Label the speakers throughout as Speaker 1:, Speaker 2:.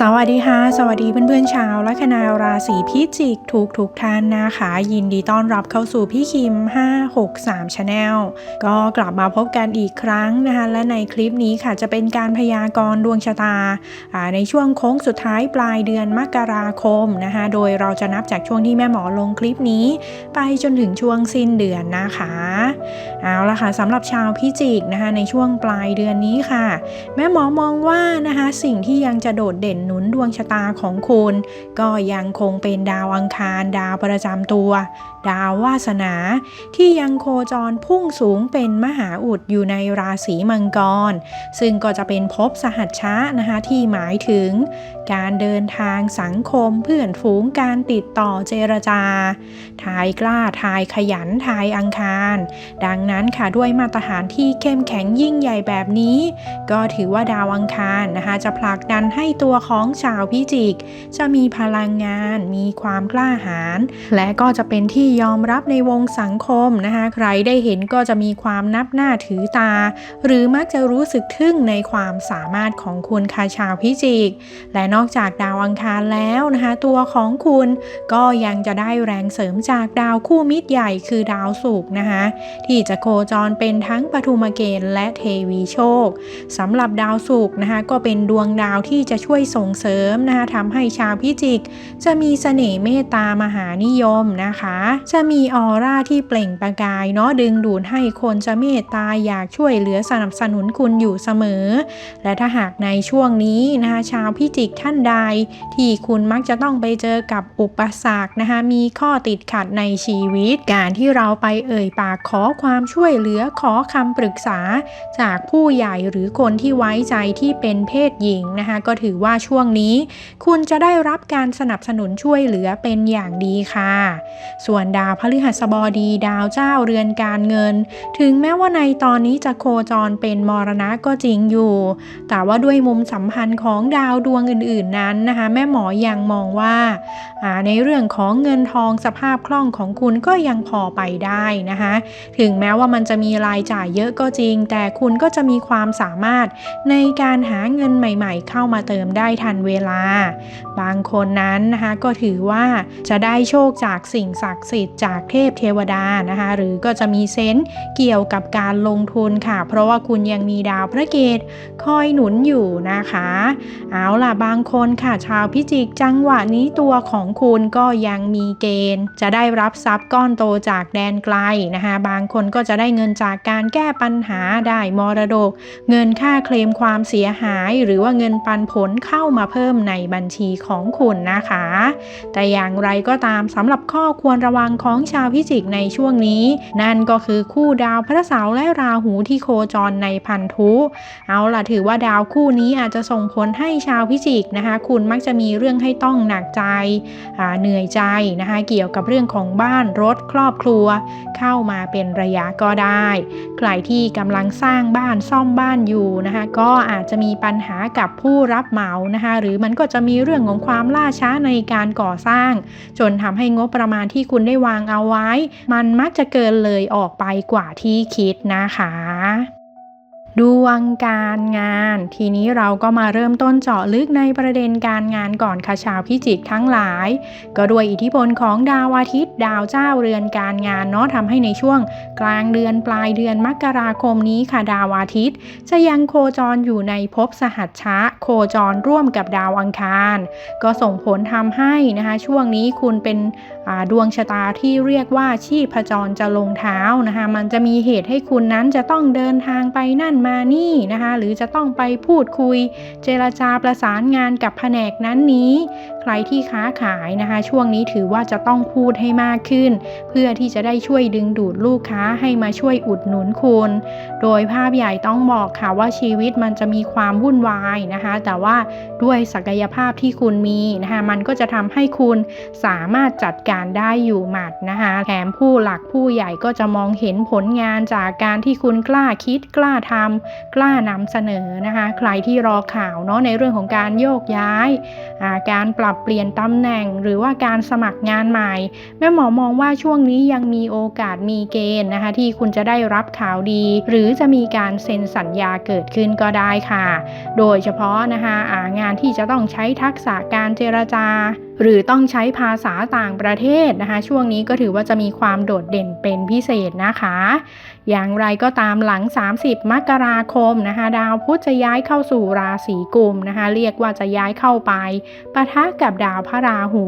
Speaker 1: สวัสดีค่ะ สวัสดีเพื่อนๆชาวและคณาราศีพิจิกทุกทุกท่านนะคะ ยินดีต้อนรับเข้าสู่พี่คิม 563 Channel ก็กลับมาพบกันอีกครั้งนะคะและในคลิปนี้ค่ะจะเป็นการพยากรณ์ดวงชะตา ในช่วงโค้งสุดท้ายปลายเดือนมกราคมนะคะโดยเราจะนับจากช่วงที่แม่หมอลงคลิปนี้ ไปจนถึงช่วงสิ้นเดือนนะคะเอาละค่ะสำหรับชาวพิจิกนะคะในช่วงปลายเดือนนี้ค่ะ แม่หมอมองว่านะคะสิ่งที่ยังจะโดดเด่นหนุนดวงชะตาของคุณ ก็ยังคงเป็นดาวอังคารดาวประจำตัว ดาววาสนา ที่ยังโคจรพุ่งสูงเป็นมหาอุดอยู่ในราศีมังกร ซึ่งก็จะเป็นภพสหัชชะนะคะที่หมายถึง การเดินทางสังคมเพื่อนฝูงการติดต่อเจรจา ทายกล้าทายขยันทายอังคาร ดังนั้นค่ะด้วยมาตรฐานที่เข้มแข็งยิ่งใหญ่แบบนี้ ก็ถือว่าดาวอังคารนะคะจะผลักดันให้ตัวของชาวพิจิก จะมีพลังงาน มีความกล้าหาญและก็จะเป็นที่ยอมรับในวงสังคมนะคะใครได้เห็นก็จะมีความนับหน้าถือตา หรือมักจะรู้สึกทึ่งในความสามารถของคุณค่ะชาวพิจิก และนอกจากดาวอังคารแล้วนะคะตัวของคุณก็ยังจะได้แรงเสริมจากดาวคู่มิตรใหญ่คือดาวศุกร์นะคะที่จะโคจรเป็นทั้งปฐุมเกณฑ์และเทวีโชคสำหรับดาวศุกร์นะคะก็เป็นดวงดาวที่จะช่วยส่งเสริมนะคะทำให้ชาวพิจิก จะมีเสน่ห์เมตตามหานิยมนะคะจะมีออร่าที่เปล่งประกายเนาะดึงดูดให้คนจะเมตตาอยากช่วยเหลือสนับสนุนคุณอยู่เสมอ และถ้าหากในช่วงนี้นะคะชาวพิจิกท่านใด ที่คุณมักจะต้องไปเจอกับอุปสรรคนะคะมีข้อติดขัดในชีวิต การที่เราไปเอ่ยปากขอความช่วยเหลือขอคำปรึกษา จากผู้ใหญ่หรือคนที่ไว้ใจที่เป็นเพศหญิงนะคะก็ถือว่าช่วงนี้ คุณจะได้รับการสนับสนุนช่วยเหลือเป็นอย่างดีค่ะ ส่วนดาวพฤหัสบดีดาวเจ้าเรือนการเงิน ถึงแม้ว่าในตอนนี้จะโคจรเป็นมรณะก็จริงอยู่ แต่ว่าด้วยมุมสัมพันธ์ของดาวดวงอื่นๆนั้นนะคะ แม่หมอยังมองว่า ในเรื่องของเงินทองสภาพคล่องของคุณก็ยังพอไปได้นะคะ ถึงแม้ว่ามันจะมีรายจ่ายเยอะก็จริง แต่คุณก็จะมีความสามารถในการหาเงินใหม่ ๆ เข้ามาเติมได้ทันเวลา บางคนนั้นนะคะก็ถือว่าจะได้โชคจากสิ่งศักดิ์สิทธิ์จากเทพเทวดานะคะ หรือก็จะมีเซนส์เกี่ยวกับการลงทุนค่ะ เพราะว่าคุณยังมีดาวพระเกตคอยหนุนอยู่นะคะ เอาล่ะบางคนค่ะชาวพิจิกจังหวะนี้ตัวของคุณก็ยังมีเกณฑ์ จะได้รับทรัพย์ก้อนโตจากแดนไกลนะคะ บางคนก็จะได้เงินจากการแก้ปัญหาได้มรดก เงินค่าเคลมความเสียหาย หรือว่าเงินปันผลเข้ามาเพิ่มในบัญชีของคุณนะคะ แต่อย่างไรก็ตามสำหรับข้อควรระวังของชาวพิจิกในช่วงนี้ นั่นก็คือคู่ดาวพระเสาร์และราหูที่โคจรในพันธุ เอาล่ะถือว่าดาวคู่นี้อาจจะส่งผลให้ชาวพิจิกนะคะ คุณมักจะมีเรื่องให้ต้องหนักใจเหนื่อยใจนะคะ เกี่ยวกับเรื่องของบ้านรถครอบครัว เข้ามาเป็นระยะก็ได้ ใครที่กำลังสร้างบ้านซ่อมบ้านอยู่นะคะ ก็อาจจะมีปัญหากับผู้รับเหมานะคะ หรือมันก็จะมีเรื่องของความล่าช้าในการก่อสร้าง จนทำให้งบประมาณที่คุณได้วางเอาไว้ มันมักจะเกินเลยออกไปกว่าที่คิดนะคะดวงการงาน ทีนี้เราก็มาเริ่มต้นเจาะลึกในประเด็นการงานก่อนค่ะชาวพิจิกทั้งหลาย ก็ด้วยอิทธิพลของดาวอาทิตย์ ดาวเจ้าเรือนการงานเนาะทำให้ในช่วง กลางเดือนปลายเดือนมกราคมนี้ค่ะดาวอาทิตย์ จะยังโคจรอยู่ในภพสหัชชะ โคจรร่วมกับดาวอังคาร ก็ส่งผลทำให้นะคะช่วงนี้คุณเป็นดวงชะตาที่เรียกว่าชีพจรจะลงเท้านะคะมันจะมีเหตุให้คุณนั้นจะต้องเดินทางไปนั่นมานี่นะคะหรือจะต้องไปพูดคุย เจรจาประสานงานกับแผนกนั้นนี้ ใครที่ค้าขายนะคะ ช่วงนี้ถือว่าจะต้องพูดให้มากขึ้น เพื่อที่จะได้ช่วยดึงดูดลูกค้าให้มาช่วยอุดหนุนคุณ โดยภาพใหญ่ต้องบอกค่ะว่าชีวิตมันจะมีความวุ่นวายนะคะ แต่ว่าด้วยศักยภาพที่คุณมีนะคะ มันก็จะทำให้คุณสามารถจัดการได้อยู่หมัดนะคะแถมผู้หลักผู้ใหญ่ก็จะมองเห็นผลงานจากการที่คุณกล้าคิดกล้าทกล้านำเสนอนะคะ ใครที่รอข่าวเนาะในเรื่องของการโยกย้ายาการปรับเปลี่ยนตำแหน่ง หรือว่าการสมัครงานใหม่ แม่หมอมองว่าช่วงนี้ยังมีโอกาสมีเกณฑ์นะคะ ที่คุณจะได้รับข่าวดี หรือจะมีการเซ็นสัญญาเกิดขึ้นก็ได้ค่ะ โดยเฉพาะนะคะางานที่จะต้องใช้ทักษะการเจรจา หรือต้องใช้ภาษาต่างประเทศนะคะ ช่วงนี้ก็ถือว่าจะมีความโดดเด่นเป็นพิเศษนะคะ อย่างไรก็ตามหลัง 30 มกราคมนะคะ ดาวพุธจะย้ายเข้าสู่ราศีกุมนะคะ เรียกว่าจะย้ายเข้าไปปะทะกับดาวพระราหู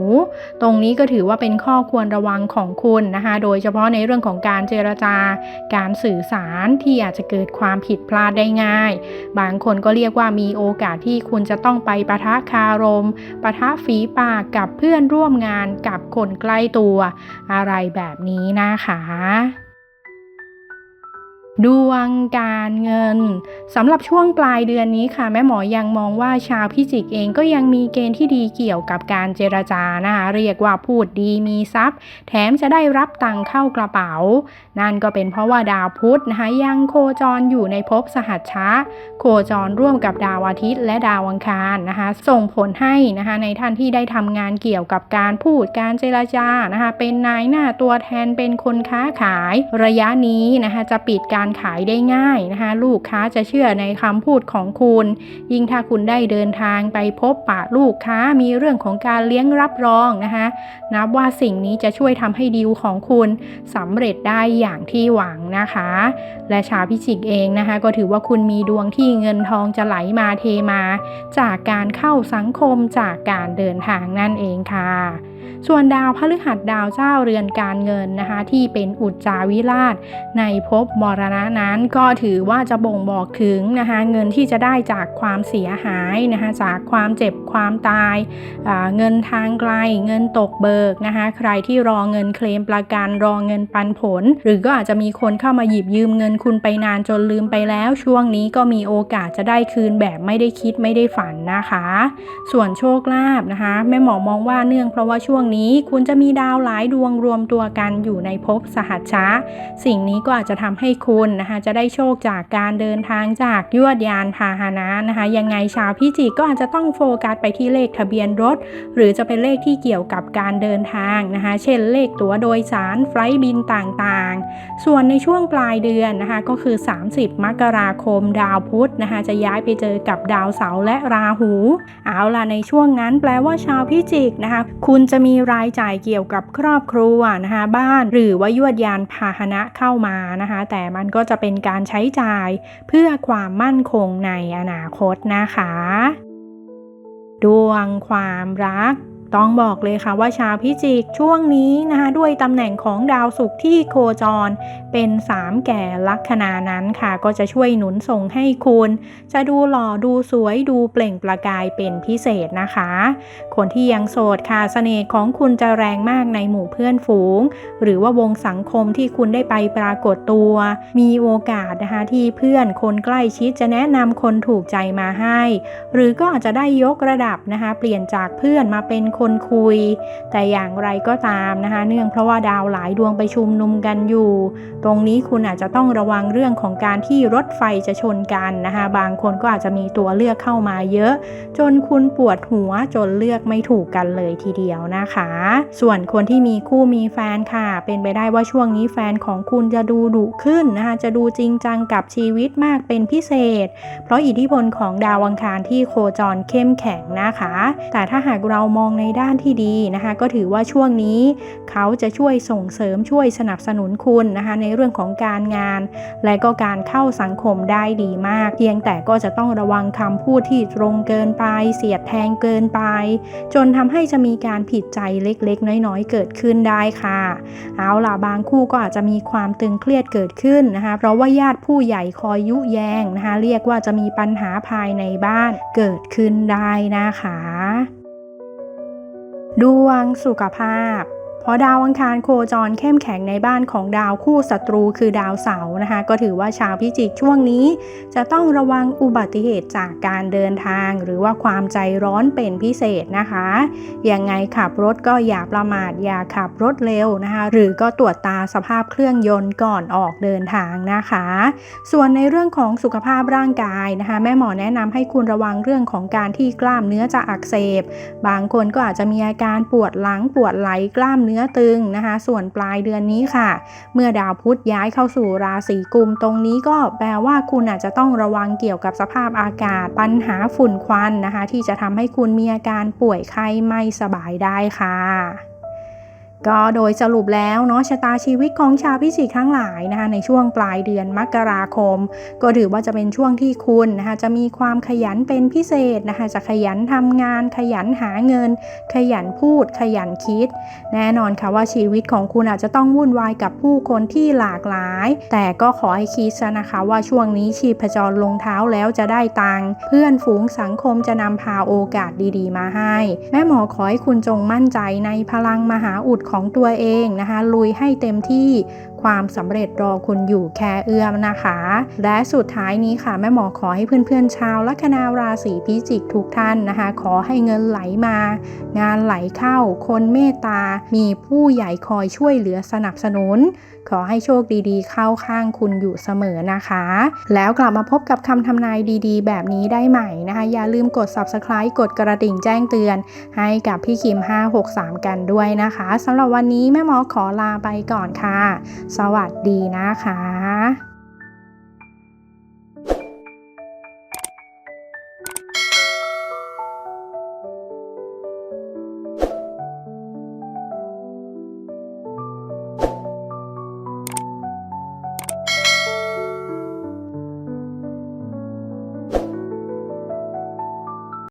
Speaker 1: ตรงนี้ก็ถือว่าเป็นข้อควรระวังของคุณนะคะ โดยเฉพาะในเรื่องของการเจรจาการสื่อสารที่อาจจะเกิดความผิดพลาดได้ง่าย บางคนก็เรียกว่ามีโอกาสที่คุณจะต้องไปปะทะคารมปะทะฝีปากกับับเพื่อนร่วมงานกับคนใกล้ตัว อะไรแบบนี้นะคะ ดวงการเงินสำหรับช่วงปลายเดือนนี้ค่ะ แม่หมอยังมองว่าชาวพิจิกเองก็ยังมีเกณฑ์ที่ดีเกี่ยวกับการเจรจานะคะเรียกว่าพูดดีมีทรัพย์ แถมจะได้รับตังเข้ากระเป๋า นั่นก็เป็นเพราะว่าดาวพุธนะคะยังโคจรอยู่ในภพสหัชชะโคจรร่วมกับดาวอาทิตย์และดาวอังคารนะคะส่งผลให้นะคะในท่านที่ได้ทำงานเกี่ยวกับการพูดการเจรจานะคะเป็นนายหน้าตัวแทนเป็นคนค้าขาย ระยะนี้นะคะจะปิดการขายได้ง่ายนะคะ ลูกค้าจะเชื่อในคำพูดของคุณ ยิ่งถ้าคุณได้เดินทางไปพบปะลูกค้ามีเรื่องของการเลี้ยงรับรองนะคะ นับว่าสิ่งนี้จะช่วยทำให้ดีลของคุณสำเร็จได้อย่างที่หวังนะคะ และชาวพิจิกเองนะคะ ก็ถือว่าคุณมีดวงที่เงินทองจะไหลมาเทมา จากการเข้าสังคมจากการเดินทางนั่นเองค่ะ ส่วนดาวพฤหัสดาวเจ้าเรือนการเงินนะคะ ที่เป็นอุจจาวิราช ในภพมรณะนั้นก็ถือว่าจะบ่งบอกถึงนะคะเงินที่จะได้จากความเสียหายนะคะจากความเจ็บความตายอ่าเงินทางไกล เงินตกเบิกนะคะใครที่รอเงินเคลมประกันรอเงินปันผล หรือก็อาจจะมีคนเข้ามาหยิบยืมเงินคุณไปนานจนลืมไปแล้ว ช่วงนี้ก็มีโอกาสจะได้คืนแบบไม่ได้คิดไม่ได้ฝันนะคะ ส่วนโชคลาภนะคะแม่หมอมองว่าเนื่องเพราะว่าช่วงนี้คุณจะมีดาวหลายดวงรวมตัวกันอยู่ในภพสหัชชะ สิ่งนี้ก็อาจจะทำให้คุณนะคะจะได้โชคจากการเดินทางจากยวดยานพาหนะนะคะยังไงชาวพิจิกก็อาจจะต้องโฟกัสไปที่เลขทะเบียนรถ หรือจะเป็นเลขที่เกี่ยวกับการเดินทางนะคะเช่นเลขตั๋วโดยสารไฟล์บินต่างๆ ส่วนในช่วงปลายเดือนนะคะก็คือ 30 มกราคมดาวพุธนะคะจะย้ายไปเจอกับดาวเสาร์และราหู เอาล่ะในช่วงนั้นแปลว่าชาวพิจิกนะคะคุณจะมีรายจ่ายเกี่ยวกับครอบครัวนะคะบ้านหรือว่ายวดยานพาหนะเข้ามานะคะแต่มันก็จะเป็นการใช้จ่ายเพื่อความมั่นคงในอนาคตนะคะ ดวงความรัก ต้องบอกเลยค่ะว่าชาวพิจิกช่วงนี้นะคะด้วยตำแหน่งของดาวศุกร์ที่โคจร เป็น3แก่ลัคนานั้นค่ะ ก็จะช่วยหนุนส่งให้คุณ จะดูหล่อดูสวยดูเปล่งประกายเป็นพิเศษนะคะ คนที่ยังโสดค่ะเสน่ห์ของคุณจะแรงมากในหมู่เพื่อนฝูง หรือว่าวงสังคมที่คุณได้ไปปรากฏตัว มีโอกาสนะคะที่เพื่อนคนใกล้ชิดจะแนะนำคนถูกใจมาให้ หรือก็อาจจะได้ยกระดับนะคะเปลี่ยนจากเพื่อนมาเป็นคนคุย แต่อย่างไรก็ตามนะคะ เนื่องเพราะว่าดาวหลายดวงไปชุมนุมกันอยู่ ตรงนี้คุณอาจจะต้องระวังเรื่องของการที่รถไฟจะชนกันนะคะ บางคนก็อาจจะมีตัวเลือกเข้ามาเยอะ จนคุณปวดหัวจนเลือกไม่ถูกกันเลยทีเดียวนะคะ ส่วนคนที่มีคู่มีแฟนค่ะ เป็นไปได้ว่าช่วงนี้แฟนของคุณจะดูดุขึ้นนะคะ จะดูจริงจังกับชีวิตมากเป็นพิเศษ เพราะอิทธิพลของดาวอังคารที่โคจรเข้มแข็งนะคะ แต่ถ้าหากเรามองในด้านที่ดีนะคะ ก็ถือว่าช่วงนี้เขาจะช่วยส่งเสริมช่วยสนับสนุนคุณนะคะในเรื่องของการงาน และก็การเข้าสังคมได้ดีมาก เพียงแต่ก็จะต้องระวังคำพูดที่ตรงเกินไป เสียดแทงเกินไป จนทำให้จะมีการผิดใจเล็กๆ น้อยๆ เกิดขึ้นได้ค่ะ เอาล่ะบางคู่ก็อาจจะมีความตึงเครียดเกิดขึ้นนะคะ เพราะว่าญาติผู้ใหญ่คอยยุแยงนะคะ เรียกว่าจะมีปัญหาภายในบ้านเกิดขึ้นได้นะคะ ดวงสุขภาพ เพราะดาวอังคารโคจรเข้มแข็งในบ้านของดาวคู่ศัตรูคือดาวเสาร์นะคะ ก็ถือว่าชาวพิจิกช่วงนี้ จะต้องระวังอุบัติเหตุจากการเดินทาง หรือว่าความใจร้อนเป็นพิเศษนะคะยังไงขับรถก็อย่าประมาทอย่าขับรถเร็วนะคะ หรือก็ตรวจตาสภาพเครื่องยนต์ก่อนออกเดินทางนะคะ ส่วนในเรื่องของสุขภาพร่างกายนะคะ แม่หมอแนะนำให้คุณระวังเรื่องของการที่กล้ามเนื้อจะอักเสบ บางคนก็อาจจะมีอาการปวดหลังปวดไหล่กล้ามเนื้อื้อตึงนะคะ ส่วนปลายเดือนนี้ค่ะ เมื่อดาวพุธย้ายเข้าสู่ราศีกุมตรงนี้ก็แปลว่าคุณอาจจะต้องระวังเกี่ยวกับสภาพอากาศ ปัญหาฝุ่นควันนะคะ ที่จะทำให้คุณมีอาการป่วยไข้ไม่สบายได้ค่ะ ก็โดยสรุปแล้วเนาะชะตาชีวิตของชาวพิจิกทั้งหลายนะคะในช่วงปลายเดือนมกราคม ก็ถือว่าจะเป็นช่วงที่คุณนะคะจะมีความขยันเป็นพิเศษนะคะจะขยันทำงาน ขยันหาเงิน ขยันพูด ขยันคิด แน่นอนค่ะว่าชีวิตของคุณอาจจะต้องวุ่นวายกับผู้คนที่หลากหลาย แต่ก็ขอให้คิดซะนะคะว่าช่วงนี้ชีพจรลงเท้าแล้วจะได้ตังค์เพื่อนฝูงสังคมจะนำพาโอกาสดีๆ มาให้แม่หมอขอให้คุณจงมั่นใจในพลังมหาอุดของตัวเองนะคะลุยให้เต็มที่ ความสำเร็จรอคุณอยู่แค่เอื้อมนะคะ และสุดท้ายนี้ค่ะแม่หมอขอให้เพื่อนๆชาวลัคนาราศีพิจิกทุกท่านนะคะ ขอให้เงินไหลมา งานไหลเข้า คนเมตตา มีผู้ใหญ่คอยช่วยเหลือสนับสนุน ขอให้โชคดีๆ เข้าข้างคุณอยู่เสมอนะคะ แล้วกลับมาพบกับคำทำนายดีๆ แบบนี้ได้ใหม่นะคะ อย่าลืมกด subscribe กดกระดิ่งแจ้งเตือน ให้กับพี่คิม 563 กันด้วยนะคะสำหรับวันนี้แม่หมอขอลาไปก่อนค่ะสวัสดีนะคะ